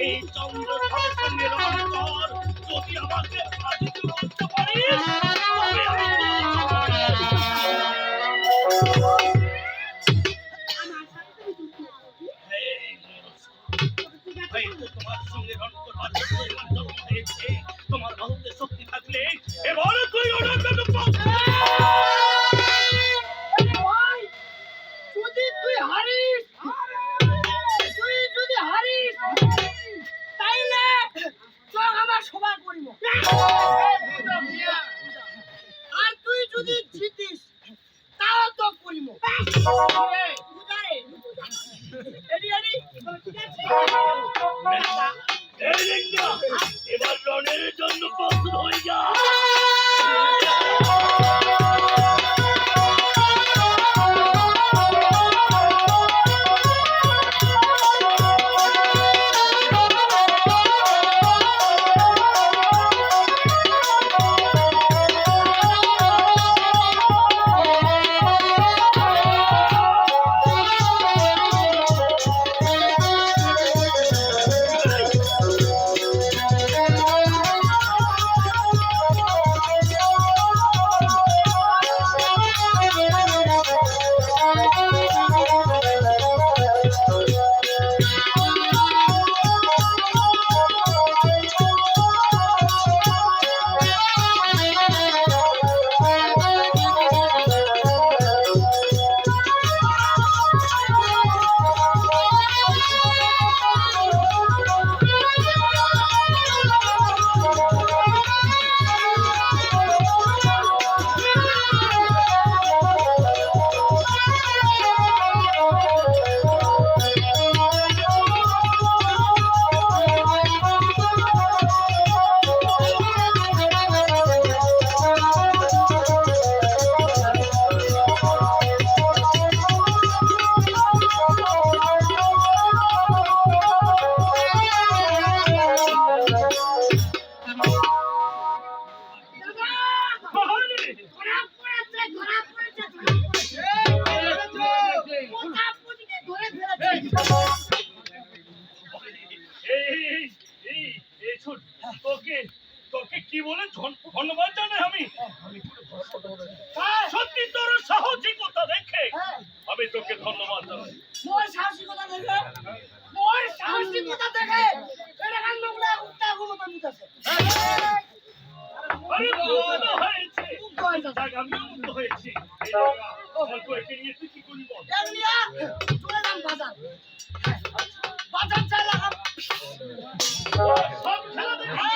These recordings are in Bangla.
এই চন্দ্র যদি আমাকে যদি জিতিস তাও তো করিব এডি এডি ঠিক আছে? তোকে তোকে কি বলে ধন- ধন্যবাদ জানাই আমি? সত্যি তোর সাহসিকতা দেখে আমি তোকে ধন্যবাদ জানাই। মোর সাহসিকতা দেখে? মোর সাহসিকতা দেখে? এটা কান নোংরা উত্তা গুলো তো আরে মুক্ত হয়েছে। হয়েছে। যাক, হয়েছি। অল্প একে নিয়ে তুই কি করবি বল? চলে যান বাজার। বাজার চাইলাম সব খেলা দেখে।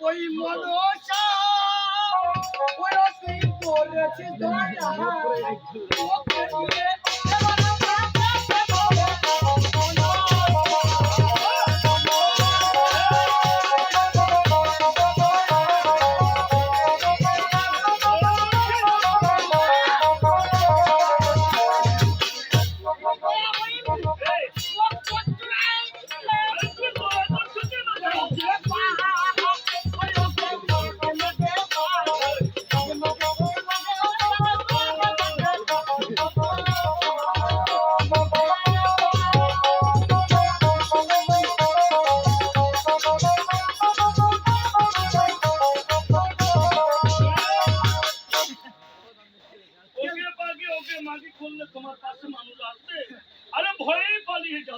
ওই মনসা ওই তুই করেছে দয়া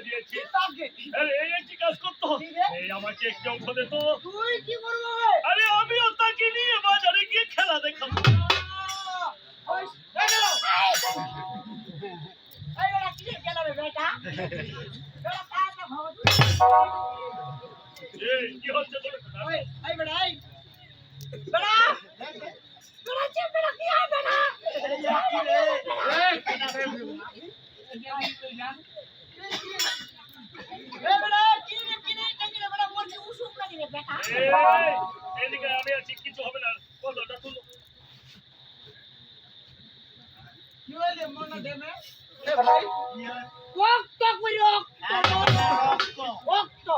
দিয়েছিস তাকে একটি কাজ করতো এই আমাকে একটি অংশ দিত তুই কি করব আরে আমিও তাকে নিয়ে বাজারে গিয়ে খেলা দেখাবো। কি হচ্ছে তোর ওই এই বেটা এই বেটা বেটা চেপ বেটা কি হয় বেটা এই বেটা কি রে কি রে কি রে বেটা মোর কি উসুক লাগি রে বেটা এই এদিকে আমি আছি কিছু হবে না বল ওটা তুলো রক্ত করি রক্ত? রক্ত।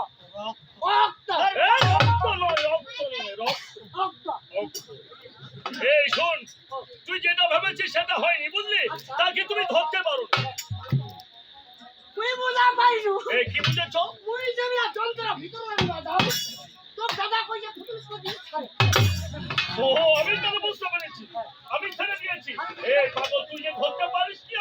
রক্ত। রক্ত নয় রক্ত নয় রক্ত। রক্ত। এই শোন তুই যেটা ভেবেছিস সেটা হয়নি বুঝলি? তাকে তুমি ধরতে পারো তুই বুঝা পাইছু। এই কি বুঝেছ? মুই যদি আর যন্ত্র ভিতরে নিয়ে যাও তোর দাদা কইছে ফুটুস করে ছাড়ে। ও আমি তাহলে বুঝতে পেরেছি। আমি ছেড়ে দিয়েছি। এই পাগল তুই যে ধরতে পারিস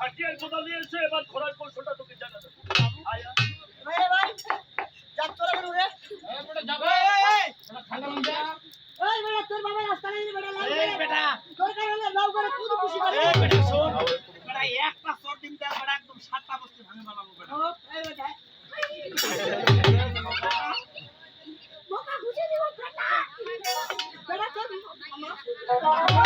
হাতিয়ার কোদাল নিয়েছে? এবার ঘোড়ার কৌশলটা তোকে জানাবে 高。